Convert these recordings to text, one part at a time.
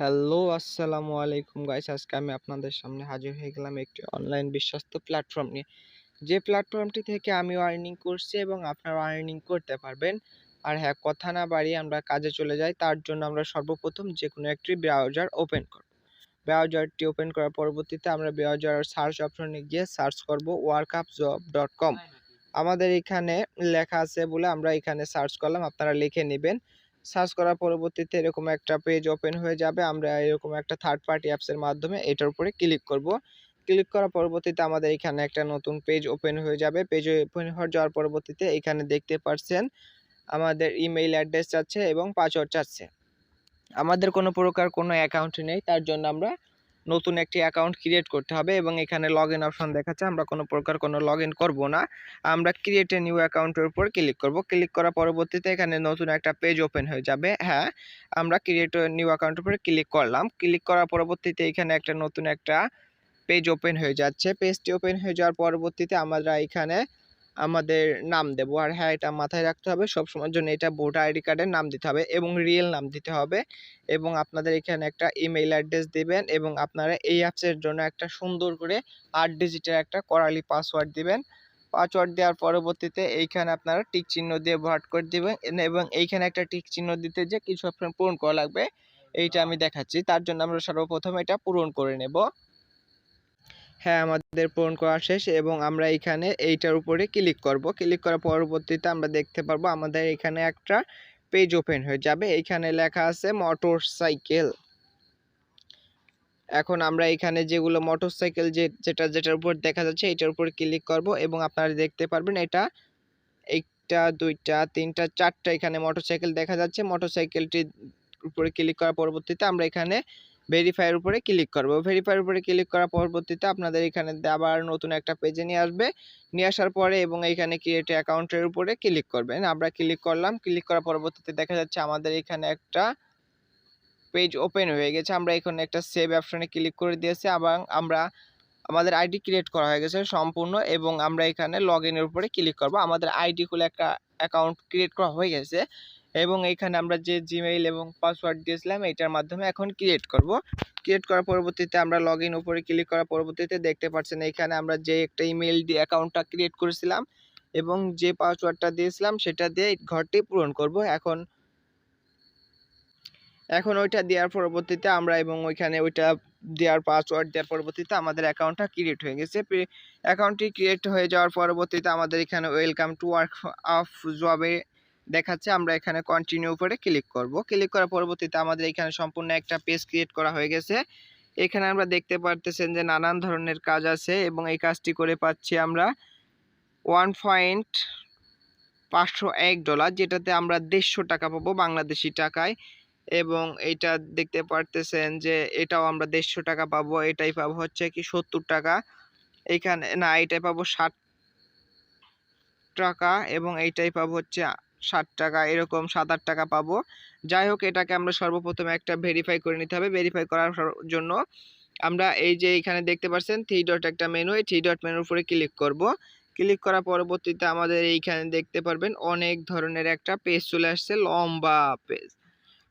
Hello আসসালামু আলাইকুম guys আজকে আমি আপনাদের সামনে হাজির হয়ে গেলাম একটি অনলাইন বিশ্বস্ত প্ল্যাটফর্ম নিয়ে। যে প্ল্যাটফর্মটি থেকে আমি আর্নিং করছি এবং আপনারা আর্নিং করতে পারবেন। আর হ্যাঁ কথা না বাড়িয়ে আমরা কাজে চলে যাই তার জন্য আমরা সর্বপ্রথম যে কোনো একটি ব্রাউজার ওপেন করব। ব্রাউজারটি ওপেন করার পরবর্তীতে আমরা ব্রাউজার সার্চ অপশনে গিয়ে সার্চ করব ওয়ার্কআপ জব ডট কম আমাদের এখানে লেখা আছে বলে আমরা এখানে সার্চ করলাম আপনারা লিখে নেবেন। সার্চ করার পরবর্তীতে এরকম একটা পেজ ওপেন হয়ে যাবে। আমরা এরকম একটা থার্ড পার্টি অ্যাপসের মাধ্যমে এটার উপরে ক্লিক করব। ক্লিক করার পরবর্তীতে আমাদের এখানে একটা নতুন পেজ ওপেন হয়ে যাবে। পেজ ওপেন হয়ে যাওয়ার পরবর্তীতে এখানে দেখতে পাচ্ছেন আমাদের ইমেইল অ্যাড্রেস চাচ্ছে এবং পাসওয়ার্ড চাচ্ছে আমাদের কোনো প্রকার কোনো অ্যাকাউন্ট নেই, তার জন্য আমরা নতুন একটি অ্যাকাউন্ট ক্রিয়েট করতে হবে এবং এখানে লগ ইন অপশন দেখাচ্ছে। আমরা কোনো প্রকার কোনো লগ ইন করব না। আমরা ক্রিয়েট এ নিউ অ্যাকাউন্টের উপর ক্লিক করব। ক্লিক করার পরবর্তীতে এখানে নতুন একটা পেজ ওপেন হয়ে যাবে। হ্যাঁ আমরা ক্রিয়েট নিউ অ্যাকাউন্টের উপরে ক্লিক করলাম। ক্লিক করার পরবর্তীতে এখানে একটা নতুন একটা পেজ ওপেন হয়ে যাচ্ছে। পেজটি ওপেন হয়ে যাওয়ার পরবর্তীতে আমরা এখানে আমাদের নাম দেব। আর হ্যাঁ এটা মাথায় রাখতে হবে সব সময়ের জন্য এটা ভোটার আইডি কার্ডের নাম দিতে হবে এবং রিয়েল নাম দিতে হবে এবং আপনাদের এখানে একটা ইমেইল অ্যাড্রেস দিবেন এবং আপনারা এই অ্যাপসের জন্য একটা সুন্দর করে আট ডিজিটের একটা করালি পাসওয়ার্ড দিবেন। পাসওয়ার্ড দেওয়ার পরবর্তীতে এইখানে আপনারা টিক চিহ্ন দিয়ে ভরাট করে দিবেন এবং এইখানে একটা টিক চিহ্ন দিতে যে কিছু অপশন পূরণ করা লাগবে, এইটা আমি দেখাচ্ছি। তার জন্য আমরা সর্বপ্রথম এটা পূরণ করে নেব। হ্যাঁ আমাদের পূরণ করা শেষ এবং আমরা এখানে এইটার উপরে ক্লিক করব। ক্লিক করার পরবর্তীতে আমরা দেখতে পারব আমাদের এখানে একটা পেজ ওপেন হয়ে যাবে। এখানে লেখা আছে মোটর সাইকেল এখন আমরা এখানে যেগুলো মোটরসাইকেল যে, যেটা, যেটার উপর দেখা যাচ্ছে এটার উপর ক্লিক করব এবং আপনারা দেখতে পারবেন এটা একটা, দুইটা, তিনটা, চারটা এখানে মোটরসাইকেল দেখা যাচ্ছে। মোটরসাইকেলটির উপরে ক্লিক করার পরবর্তীতে আমরা এখানে ভেরিফাইয়ের উপরে ক্লিক করব। ভেরিফাইয়ের উপরে ক্লিক করার পরবর্তীতে আপনাদের এখানে আবার নতুন একটা পেজে নিয়ে আসবে। নিয়ে আসার পরে এবং এখানে ক্রিয়েট অ্যাকাউন্টের উপরে ক্লিক করবেন। আমরা ক্লিক করলাম। ক্লিক করার পরবর্তীতে দেখা যাচ্ছে আমাদের এখানে একটা পেজ ওপেন হয়ে গেছে। আমরা এখানে একটা সেভ অপশনে ক্লিক করে দিয়েছি এবং আমরা আমাদের আইডি ক্রিয়েট করা হয়ে গেছে সম্পূর্ণ এবং আমরা এখানে লগ ইনের উপরে ক্লিক করব। আমাদের আইডি খুলে একটা অ্যাকাউন্ট ক্রিয়েট করা হয়ে গেছে। এবং এখানে আমরা যে জিমেইল এবং পাসওয়ার্ড দিয়েছিলাম, এটার মাধ্যমে এখন ক্রিয়েট করব। ক্রিয়েট করার পরবর্তীতে আমরা লগ ইন উপরে ক্লিক করার পরবর্তীতে দেখতে পাচ্ছেন এখানে আমরা যে একটা ইমেইল দিয়ে অ্যাকাউন্টটা ক্রিয়েট করেছিলাম এবং যে পাসওয়ার্ডটা দিয়েছিলাম, সেটা দিয়ে ঘরটি পূরণ করব। এখন এখন ওইটা দেওয়ার পরবর্তীতে আমরা এবং ওইখানে ওইটা দেওয়ার পাসওয়ার্ড দেওয়ার পরবর্তীতে আমাদের অ্যাকাউন্টটা ক্রিয়েট হয়ে গেছে। অ্যাকাউন্টটি ক্রিয়েট হয়ে যাওয়ার পরবর্তীতে আমাদের এখানে ওয়েলকাম টু ওয়ার্ক অফ জবে দেখাচ্ছে, আমরা এখানে কন্টিনিউ করে ক্লিক করব। ক্লিক করার পরবর্তীতে আমাদের এখানে সম্পূর্ণ একটা পেজ ক্রিয়েট করা হয়ে গেছে। এখানে আমরা দেখতে পারতেছেন যে নানান ধরনের কাজ আছে এবং এই কাজটি করে পাচ্ছি আমরা ওয়ান পয়েন্ট পাঁচশো এক ডলার যেটাতে আমরা দেড়শো টাকা পাবো বাংলাদেশি টাকায়। এবং এটা দেখতে পারতেছেন যে এটাও আমরা দেড়শো টাকা পাবো, এটাই পাবো হচ্ছে কি সত্তর টাকা। এখানে, না, এটাই পাবো ষাট টাকা এবং এইটাই পাবো হচ্ছে ষাট টাকা, এরকম সাত আট টাকা পাবো। যাই হোক এটাকে আমরা সর্বপ্রথমে একটা ভেরিফাই করে নিতে হবে। ভেরিফাই করার জন্য আমরা এই যে এখানে দেখতে পাচ্ছেন থ্রি ডট একটা মেনু এই থ্রি ডট মেনুর উপরে ক্লিক করব। ক্লিক করার পরবর্তীতে আমাদের এইখানে দেখতে পারবেন, অনেক ধরনের একটা পেজ চলে আসছে, লম্বা পেজ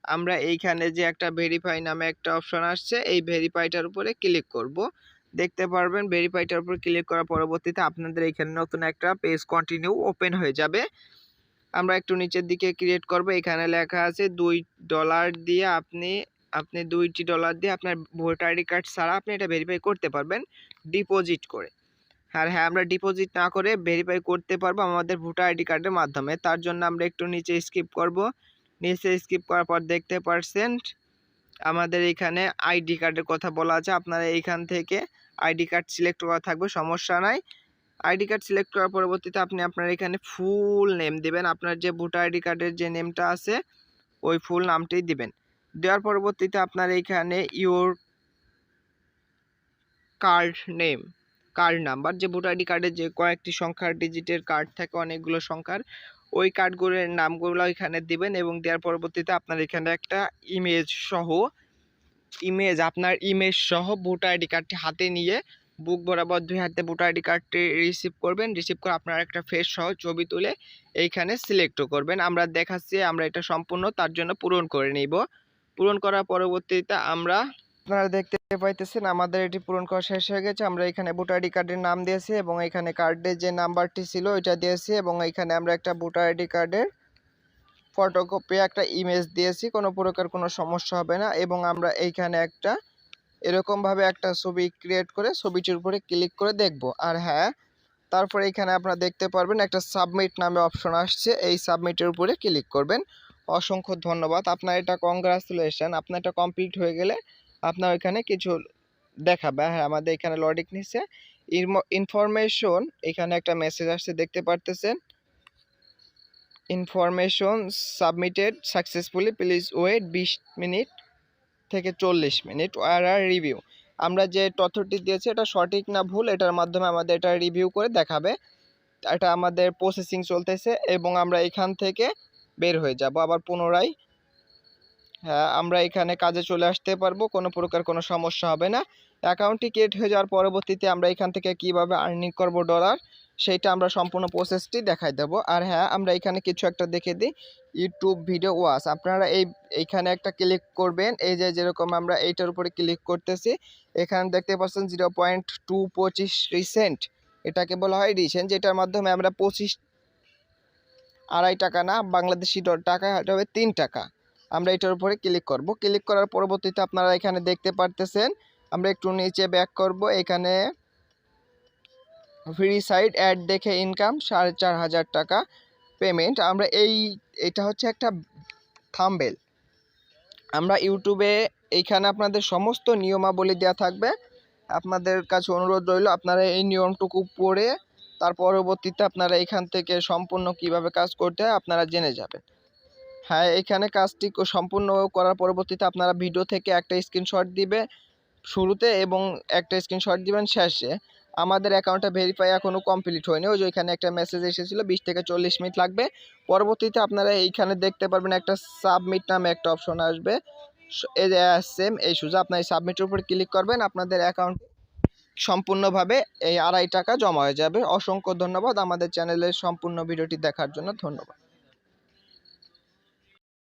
আমরা এইখানে যে একটা ভেরিফাই নামে একটা অপশন আসছে, এই ভেরিফাইটার উপরে ক্লিক করব। দেখতে পারবেন ভেরিফাইটার উপর ক্লিক করার পরবর্তীতে আপনাদের এইখানে নতুন একটা পেজ কন্টিনিউ ওপেন হয়ে যাবে। আমরা একটু নিচের দিকে ক্রিয়েট করব। এখানে লেখা আছে দুই ডলার দিয়ে আপনি আপনি দুইটি ডলার দিয়ে আপনার ভোটার আইডি কার্ড ছাড়া আপনি এটা ভেরিফাই করতে পারবেন ডিপোজিট করে। আর হ্যাঁ আমরা ডিপোজিট না করে ভেরিফাই করতে পারব আমাদের ভোটার আইডি কার্ডের মাধ্যমে। তার জন্য আমরা একটু নিচে স্কিপ করব। নিচে স্কিপ করার পর দেখতে পারছেন, আমাদের এখানে আইডি কার্ডের কথা বলা আছে। আপনারা এইখান থেকে আইডি কার্ড সিলেক্ট করা থাকবে, সমস্যা নাই। আইডি কার্ড সিলেক্ট করার পরবর্তীতে আপনি আপনার এখানে ফুল নেম দিবেন। আপনার যে ভোটার আইডি কার্ডের যে নেমটা আছে, ওই ফুল নামটাই দিবেন। দেওয়ার পরবর্তীতে আপনার এইখানে your card name, card number, যে ভোটার আইডি কার্ডের যে কয়েকটি সংখ্যার ডিজিটের কার্ড থাকে, অনেকগুলো সংখ্যার, ওই কার্ডগুলোর নামগুলো এখানে দিবেন এবং দেওয়ার পরবর্তীতে আপনার এখানে একটা ইমেজ সহ ইমেজ আপনার ইমেজ সহ ভোটার আইডি কার্ডটি হাতে নিয়ে বুক বরাবর দুই হাতে ভোটার আইডি কার্ডটি রিসিভ করবেন। রিসিভ করে আপনার একটা ফেস সহ ছবি তুলে এইখানে সিলেক্টও করবেন। আমরা দেখাচ্ছি, আমরা এটা সম্পূর্ণ তার জন্য পূরণ করে নিব। পূরণ করার পরবর্তীতে আমরা আপনারা দেখতে পাইতেছেন, আমাদের এটি পূরণ করা শেষ হয়ে গেছে। আমরা এখানে ভোটার আইডি কার্ডের নাম দিয়েছি এবং এখানে কার্ডের যে নাম্বারটি ছিল ওইটা দিয়েছি এবং এখানে আমরা একটা ভোটার আইডি কার্ডের ফটোকপি একটা ইমেজ দিয়েছি। কোনো প্রকার কোনো সমস্যা হবে না এবং আমরা এইখানে একটা এরকমভাবে একটা ছবি ক্রিয়েট করে ছবিটির উপরে ক্লিক করে দেখব। আর হ্যাঁ তারপরে এখানে আপনারা দেখতে পারবেন একটা সাবমিট নামে অপশন আসছে। এই সাবমিটের উপরে ক্লিক করবেন। অসংখ্য ধন্যবাদ। আপনার এটা কংগ্রাচুলেশন আপনার এটা কমপ্লিট হয়ে গেলে আপনার এখানে কিছু দেখাবে। হ্যাঁ আমাদের এখানে লডিক নিচ্ছে। ইনফরমেশন এখানে একটা মেসেজ আসছে, দেখতে পারতেছেন? Information submitted successfully please wait বিশ মিনিট। থেকে চল্লিশ মিনিট আর আর রিভিউ আমরা যে তথ্যটি দিয়েছি এটা সঠিক না ভুল, এটার মাধ্যমে আমাদের এটা রিভিউ করে দেখাবে। এটা আমাদের প্রসেসিং চলতেছে এবং আমরা এখান থেকে বের হয়ে যাব। আবার পুনরায় হ্যাঁ আমরা এখানে কাজে চলে আসতে পারব, কোনো প্রকার কোনো সমস্যা হবে না। অ্যাকাউন্টটি ক্রিয়েট হয়ে যাওয়ার পরবর্তীতে আমরা এখান থেকে কীভাবে আর্নিং করব ডলার সেইটা আমরা সম্পূর্ণ প্রসেসটি দেখাই দেবো। আর হ্যাঁ আমরা এখানে কিছু একটা দেখে দিই। ইউটিউব ভিডিও ওয়াচ আপনারা এই, এইখানে একটা ক্লিক করবেন। এই যে যেরকম আমরা এইটার উপরে ক্লিক করতেছি, এখানে দেখতে পাচ্ছেন জিরো পয়েন্ট টু পঁচিশ রিসেন্ট এটাকে বলা হয় রিসেন্ট যেটার মাধ্যমে আমরা পঁচিশ, আড়াই টাকা না, বাংলাদেশি টাকা এটা হবে তিন টাকা। আমরা এটার উপরে ক্লিক করব। ক্লিক করার পরবর্তীতে আপনারা এখানে দেখতে পারতেছেন, আমরা একটু নিচে ব্যাক করব। এখানে ফ্রি সাইড অ্যাড দেখে ইনকাম সাড়ে চার হাজার টাকা পেমেন্ট আমরা এই, এটা হচ্ছে একটা থাম্বেল আমরা ইউটিউবে এইখানে আপনাদের সমস্ত নিয়মাবলী দেওয়া থাকবে। আপনাদের কাছে অনুরোধ রইল, আপনারা এই নিয়মটুকু পড়ে তার পরবর্তীতে আপনারা এখান থেকে সম্পূর্ণ কীভাবে কাজ করতে হয় আপনারা জেনে যাবেন। হ্যাঁ এখানে কাজটি সম্পূর্ণ করার পরবর্তীতে আপনারা ভিডিও থেকে একটা স্ক্রিনশট দিবে শুরুতে এবং একটা স্ক্রিনশট দিবেন শেষে। আমাদের অ্যাকাউন্টটা ভেরিফাই এখনও কমপ্লিট হয়নি। ওই যে ওইখানে একটা মেসেজ এসেছিল, বিশ থেকে চল্লিশ মিনিট লাগবে। পরবর্তীতে আপনারা এইখানে দেখতে পারবেন একটা সাবমিট নামে একটা অপশন আসবে। যে সেম এই সুযোগ আপনার এই সাবমিটের উপর ক্লিক করবেন, আপনাদের অ্যাকাউন্ট সম্পূর্ণভাবে এই আড়াই টাকা জমা হয়ে যাবে। অসংখ্য ধন্যবাদ আমাদের চ্যানেলের সম্পূর্ণ ভিডিওটি দেখার জন্য। ধন্যবাদ।